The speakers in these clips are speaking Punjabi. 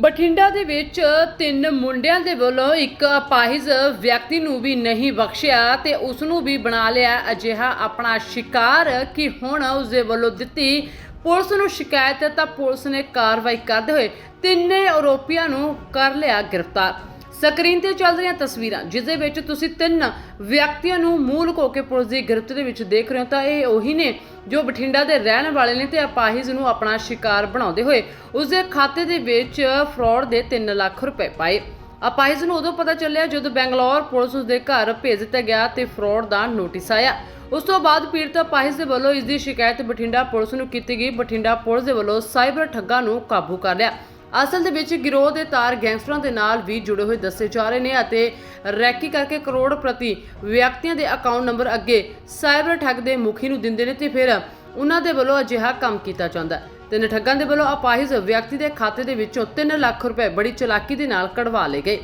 ਬਠਿੰਡਾ ਦੇ ਵਿੱਚ ਤਿੰਨ ਮੁੰਡਿਆਂ ਦੇ ਵੱਲੋਂ ਇੱਕ ਅਪਾਹਿਜ ਵਿਅਕਤੀ ਨੂੰ ਵੀ ਨਹੀਂ ਬਖਸ਼ਿਆ ਤੇ ਉਸ ਨੂੰ ਵੀ ਬਣਾ ਲਿਆ ਅਜਿਹਾ ਆਪਣਾ ਸ਼ਿਕਾਰ ਕਿ ਹੁਣ ਉਸ ਦੇ ਵੱਲੋਂ ਦਿੱਤੀ ਪੁਲਿਸ ਨੂੰ ਸ਼ਿਕਾਇਤ ਤਾਂ ਪੁਲਿਸ ਨੇ ਕਾਰਵਾਈ ਕਰਦੇ ਹੋਏ ਤਿੰਨੇ ਆਰੋਪੀਆਂ ਨੂੰ ਕਰ ਲਿਆ ਗ੍ਰਿਫਤਾਰ। ਸਕਰੀਨ ਤੇ ਚੱਲ ਰਹੀਆਂ ਤਸਵੀਰਾਂ ਜਿਸ ਦੇ ਵਿੱਚ ਤੁਸੀਂ ਤਿੰਨ ਵਿਅਕਤੀਆਂ ਨੂੰ ਮੂਲ ਲੁਕੋ ਕੇ ਪੁਲਿਸ ਦੀ ਗ੍ਰਿਫਤ ਦੇ ਵਿੱਚ ਦੇਖ ਰਹੇ ਹੋ, ਤਾਂ ਇਹ ਉਹੀ ਨੇ ਜੋ ਬਠਿੰਡਾ ਦੇ ਰਹਿਣ ਵਾਲੇ ਨੇ ਤੇ ਅਪਾਹਿਜ ਨੂੰ ਆਪਣਾ ਸ਼ਿਕਾਰ ਬਣਾਉਂਦੇ ਹੋਏ ਉਸ ਦੇ ਖਾਤੇ ਦੇ ਵਿੱਚ ਫਰਾਡ ਦੇ 3 ਲੱਖ ਰੁਪਏ ਪਾਏ। ਅਪਾਹਿਜ ਨੂੰ ਉਦੋਂ ਪਤਾ ਚੱਲਿਆ ਜਦੋਂ ਬੈਂਗਲੌਰ ਪੁਲਿਸ ਉਸ ਦੇ ਘਰ ਭੇਜ ਦਿੱਤਾ ਗਿਆ ਤੇ ਫਰਾਡ ਦਾ ਨੋਟਿਸ ਆਇਆ। ਉਸ ਤੋਂ ਬਾਅਦ ਪੀੜਤ ਅਪਾਹਿਜ ਦੇ ਵੱਲੋਂ ਇਸ ਦੀ ਸ਼ਿਕਾਇਤ ਬਠਿੰਡਾ ਪੁਲਿਸ ਨੂੰ ਕੀਤੀ ਗਈ। ਬਠਿੰਡਾ ਪੁਲਿਸ ਦੇ ਵੱਲੋਂ ਸਾਈਬਰ ਠੱਗਾਂ ਨੂੰ ਕਾਬੂ ਕਰ ਲਿਆ। ਅਸਲ ਦੇ ਵਿੱਚ ਗਿਰੋਹ ਦੇ ਤਾਰ ਗੈਂਗਸਟਰਾਂ ਦੇ ਨਾਲ ਵੀ ਜੁੜੇ ਹੋਏ ਦੱਸੇ ਜਾ ਰਹੇ ਨੇ ਅਤੇ ਰੈਕੀ ਕਰਕੇ ਕਰੋੜ ਪ੍ਰਤੀ ਵਿਅਕਤੀਆਂ ਦੇ ਅਕਾਊਂਟ ਨੰਬਰ ਅੱਗੇ ਸਾਈਬਰ ਠੱਗ ਦੇ ਮੁਖੀ ਨੂੰ ਦਿੰਦੇ ਨੇ ਤੇ ਫਿਰ ਉਹਨਾਂ ਦੇ ਵੱਲੋਂ ਅਜਿਹਾ ਕੰਮ ਕੀਤਾ ਜਾਂਦਾ ਹੈ। ਤਿੰਨ ਠੱਗਾਂ ਦੇ ਵੱਲੋਂ ਅਪਾਹਿਜ ਵਿਅਕਤੀ ਦੇ ਖਾਤੇ ਦੇ ਵਿੱਚੋਂ 3 ਲੱਖ ਰੁਪਏ ਬੜੀ ਚਲਾਕੀ ਦੇ ਨਾਲ ਕਢਵਾ ਲਏ ਗਏ।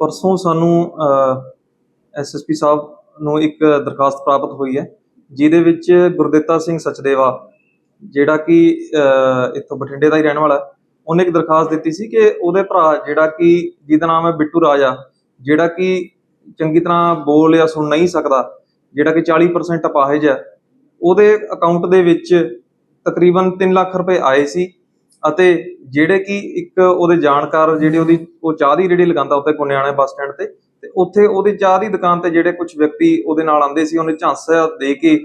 ਪਰਸੋਂ ਸਾਨੂੰ ਐਸਐਸਪੀ ਸਾਹਿਬ ਨੂੰ ਇੱਕ ਦਰਖਾਸਤ ਪ੍ਰਾਪਤ ਹੋਈ ਹੈ ਜਿਹਦੇ ਵਿੱਚ ਗੁਰਦਿੱਤਾ ਸਿੰਘ ਸਚਦੇਵਾ ਜਿਹੜਾ ਕਿ ਇੱਥੋਂ ਬਠਿੰਡੇ ਦਾ ਹੀ ਰਹਿਣ ਵਾਲਾ ਹੈ, ਉਹਨੇ ਇੱਕ ਦਰਖਾਸਤ ਦਿੱਤੀ ਸੀ ਕਿ ਉਹਦੇ ਭਰਾ ਜਿਹੜਾ ਕਿ, ਜਿਹਦਾ ਨਾਮ ਹੈ ਬਿੱਟੂ ਰਾਜਾ, ਜਿਹੜਾ ਕਿ ਚੰਗੀ ਤਰ੍ਹਾਂ ਬੋਲ ਜਾਂ ਸੁਣ ਨਹੀਂ ਸਕਦਾ, ਜਿਹੜਾ ਕਿ 40% ਅਪਾਹਿਜ ਹੈ, ਉਹਦੇ ਅਕਾਊਂਟ ਦੇ ਵਿੱਚ ਤਕਰੀਬਨ 3 ਲੱਖ ਰੁਪਏ ਆਏ ਸੀ ਅਤੇ ਜਿਹੜੇ ਕਿ ਇੱਕ ਉਹਦੇ ਜਾਣਕਾਰ ਜਿਹੜੇ ਉਹਦੀ, ਉਹ ਚਾਹ ਦੀ ਰੇੜੀ ਲਗਾਉਂਦਾ ਉੱਤੇ ਕੁਨਿਆਣੇ ਬੱਸ ਸਟੈਂਡ ਤੇ ਤੇ ਉੱਥੇ ਉਹਦੀ ਚਾਹ ਦੀ ਦੁਕਾਨ ਤੇ ਜਿਹੜੇ ਕੁਝ ਵਿਅਕਤੀ ਉਹਦੇ ਨਾਲ ਆਂਦੇ ਸੀ, ਉਹਨੇ ਝਾਂਸਾ ਦੇ ਕੇ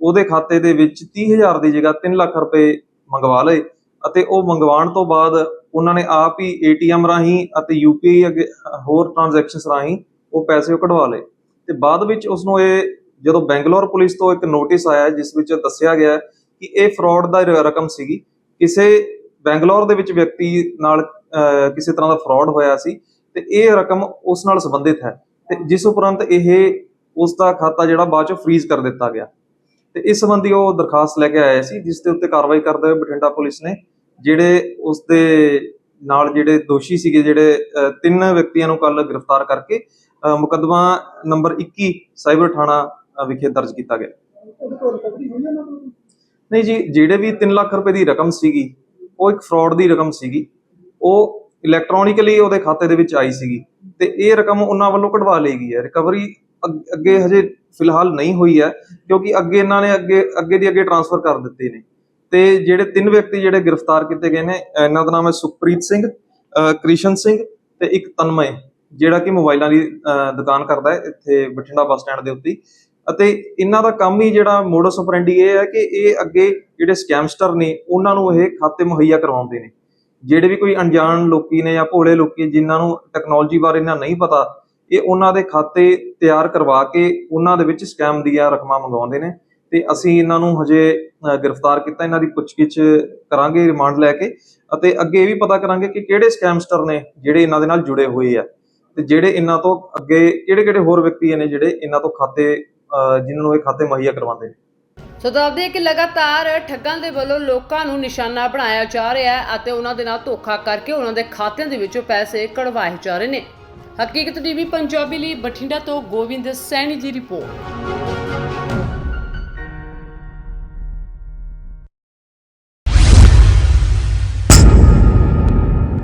ਉਹਦੇ ਖਾਤੇ ਦੇ ਵਿੱਚ 30000 ਦੀ ਜਗ੍ਹਾ 3 ਲੱਖ ਰੁਪਏ ਮੰਗਵਾ ਲਏ। ਅਤੇ ਉਹ ਮੰਗਵਾਉਣ ਤੋਂ ਬਾਅਦ ਉਹਨਾਂ ਨੇ ਆਪ ਹੀ ਏਟੀਐਮ ਰਾਹੀਂ ਅਤੇ ਯੂਪੀਆਈ ਅੱਗੇ ਹੋਰ ਟ੍ਰਾਂਜੈਕਸ਼ਨਸ ਰਾਹੀਂ ਉਹ ਪੈਸੇ ਕਢਵਾ ਲਏ। ਤੇ ਬਾਅਦ ਵਿੱਚ ਉਸ ਨੂੰ ਇਹ ਜਦੋਂ ਬੈਂਗਲੌਰ ਪੁਲਿਸ ਤੋਂ ਇੱਕ ਨੋਟਿਸ ਆਇਆ, ਜਿਸ ਵਿੱਚ ਦੱਸਿਆ ਗਿਆ ਕਿ ਇਹ ਫਰਾਡ ਦਾ ਰਕਮ ਸੀਗੀ। ਕਿਸੇ ਬੈਂਗਲੌਰ ਦੇ ਵਿੱਚ ਵਿਅਕਤੀ ਨਾਲ ਕਿਸੇ ਤਰ੍ਹਾਂ ਦਾ ਫਰਾਡ ਹੋਇਆ ਸੀ ਤੇ ਇਹ ਰਕਮ ਉਸ ਨਾਲ ਸੰਬੰਧਿਤ ਹੈ ਤੇ ਜਿਸ ਉਪਰੰਤ ਇਹ ਉਸ ਦਾ ਖਾਤਾ ਜਿਹੜਾ ਬਾਅਦ ਚੋਂ ਫ੍ਰੀਜ਼ ਕਰ ਦਿੱਤਾ ਗਿਆ। ਤੇ ਇਸ ਸੰਬੰਧੀ ਉਹ ਦਰਖਾਸਤ ਲੈ ਕੇ ਆਇਆ ਸੀ, ਜਿਸ ਦੇ ਉੱਤੇ ਕਾਰਵਾਈ ਕਰਦੇ ਹੋਏ ਬਠਿੰਡਾ ਪੁਲਿਸ ਨੇ ਜਿਹੜੇ ਉਸ ਦੇ ਨਾਲ ਜਿਹੜੇ ਦੋਸ਼ੀ ਸੀਗੇ, ਜਿਹੜੇ ਤਿੰਨ ਵਿਅਕਤੀਆਂ ਨੂੰ ਕੱਲ ਗ੍ਰਿਫਤਾਰ ਕਰਕੇ ਮੁਕੱਦਮਾ ਨੰਬਰ 21 ਸਾਈਬਰ ਥਾਣਾ ਵਿਖੇ ਦਰਜ ਕੀਤਾ ਗਿਆ। ਨਹੀਂ ਜੀ, ਜਿਹੜੇ ਵੀ 3 ਲੱਖ ਰੁਪਏ ਦੀ ਰਕਮ ਸੀਗੀ, ਉਹ ਇੱਕ ਫਰਾਡ ਦੀ ਰਕਮ ਸੀਗੀ। ਉਹ ਇਲੈਕਟ੍ਰੋਨਿਕਲੀ ਉਹਦੇ ਖਾਤੇ ਦੇ ਵਿੱਚ ਆਈ ਸੀਗੀ ਤੇ ਇਹ ਰਕਮ ਉਹਨਾਂ ਵੱਲੋਂ ਕਢਵਾ ਲਈ ਗਈ ਹੈ। ਰਿਕਵਰੀ ਅੱਗੇ ਹਜੇ ਫਿਲਹਾਲ ਨਹੀਂ ਹੋਈ ਹੈ, ਕਿਉਂਕਿ ਅੱਗੇ ਇਹਨਾਂ ਨੇ ਅੱਗੇ ਅੱਗੇ ਦੀ ਅੱਗੇ ਟ੍ਰਾਂਸਫਰ ਕਰ ਦਿੱਤੇ ਨੇ। ਤੇ ਜਿਹੜੇ ਤਿੰਨ ਵਿਅਕਤੀ ਜਿਹੜੇ ਗ੍ਰਿਫਤਾਰ ਕੀਤੇ ਗਏ ਨੇ ਇਹਨਾਂ ਦਾ ਨਾਮ ਹੈ ਸੁਖਪ੍ਰੀਤ ਸਿੰਘ ਕ੍ਰਿਸ਼ਨ ਸਿੰਘ ਤੇ ਇੱਕ ਤਨਮय ਜਿਹੜਾ ਕਿ ਮੋਬਾਈਲਾਂ ਦੀ ਦੁਕਾਨ ਕਰਦਾ ਹੈ ਇੱਥੇ ਬਠਿੰਡਾ ਬੱਸ ਸਟੈਂਡ ਦੇ ਉੱਤੇ ਅਤੇ ਇਹਨਾਂ ਦਾ ਕੰਮ ਹੀ ਜਿਹੜਾ ਮੋਡਸ ਆਪਰੈਂਡੀ ਇਹ ਹੈ ਕਿ ਇਹ ਅੱਗੇ ਜਿਹੜੇ ਸਕੈਮਸਟਰ ਨੇ, ਉਹਨਾਂ ਨੂੰ ਇਹ ਖਾਤੇ ਮੁਹੱਈਆ ਕਰਵਾਉਂਦੇ ਨੇ। ਜਿਹੜੇ ਵੀ ਕੋਈ ਅਣਜਾਣ ਲੋਕੀ ਨੇ ਜਾਂ ਭੋਲੇ ਲੋਕੀ ਜਿਨ੍ਹਾਂ ਨੂੰ ਟੈਕਨੋਲੋਜੀ ਬਾਰੇ ਇਹਨਾਂ ਨਹੀਂ ਪਤਾ, ਇਹ ਉਹਨਾਂ ਦੇ ਖਾਤੇ ਤਿਆਰ ਕਰਵਾ ਕੇ ਉਹਨਾਂ ਦੇ ਵਿੱਚ ਸਕੈਮ ਦੀਆਂ ਰਕਮਾਂ ਮੰਗਵਾਉਂਦੇ ਨੇ। ਤੇ ਅਸੀਂ ਇਹਨਾਂ ਨੂੰ ਹਜੇ ਗ੍ਰਿਫਤਾਰ ਕੀਤਾ, ਇਹਨਾਂ ਦੀ ਪੁੱਛਗਿੱਛ ਕਰਾਂਗੇ, ਰਿਮਾਂਡ ਲੈ ਕੇ ਅਤੇ ਅੱਗੇ ਇਹ ਵੀ ਪਤਾ ਕਰਾਂਗੇ ਕਿ ਕਿਹੜੇ ਸਕੈਮਸਟਰ ਨੇ ਜਿਹੜੇ ਇਹਨਾਂ ਦੇ ਨਾਲ ਜੁੜੇ ਹੋਏ ਆ ਤੇ ਜਿਹੜੇ ਇਹਨਾਂ ਤੋਂ ਅੱਗੇ ਕਿਹੜੇ ਕਿਹੜੇ ਹੋਰ ਵਿਅਕਤੀ ਨੇ ਜਿਹੜੇ ਇਹਨਾਂ ਤੋਂ ਖਾਤੇ ਜਿਨ੍ਹਾਂ ਨੂੰ ਇਹ ਖਾਤੇ ਮੁਹੱਈਆ ਕਰਵਾਉਂਦੇ ਨੇ। ਸੋ ਦੱਸਦੇ ਕਿ ਲਗਾਤਾਰ ਠੱਗਾਂ ਦੇ ਵੱਲੋਂ ਲੋਕਾਂ ਨੂੰ ਨਿਸ਼ਾਨਾ ਬਣਾਇਆ ਜਾ ਰਿਹਾ ਹੈ ਅਤੇ ਉਹਨਾਂ ਦੇ ਨਾਲ ਧੋਖਾ ਕਰਕੇ ਉਹਨਾਂ ਦੇ ਖਾਤਿਆਂ ਦੇ ਵਿੱਚੋਂ ਪੈਸੇ ਕਢਵਾਏ ਜਾ ਰਹੇ ਨੇ। ਹਕੀਕਤ ਟੀਵੀ, ਪੰਜਾਬੀ ਲਈ ਬਠਿੰਡਾ ਤੋਂ ਗੋਬਿੰਦ ਸੈਣੀ ਦੀ ਰਿਪੋਰਟ।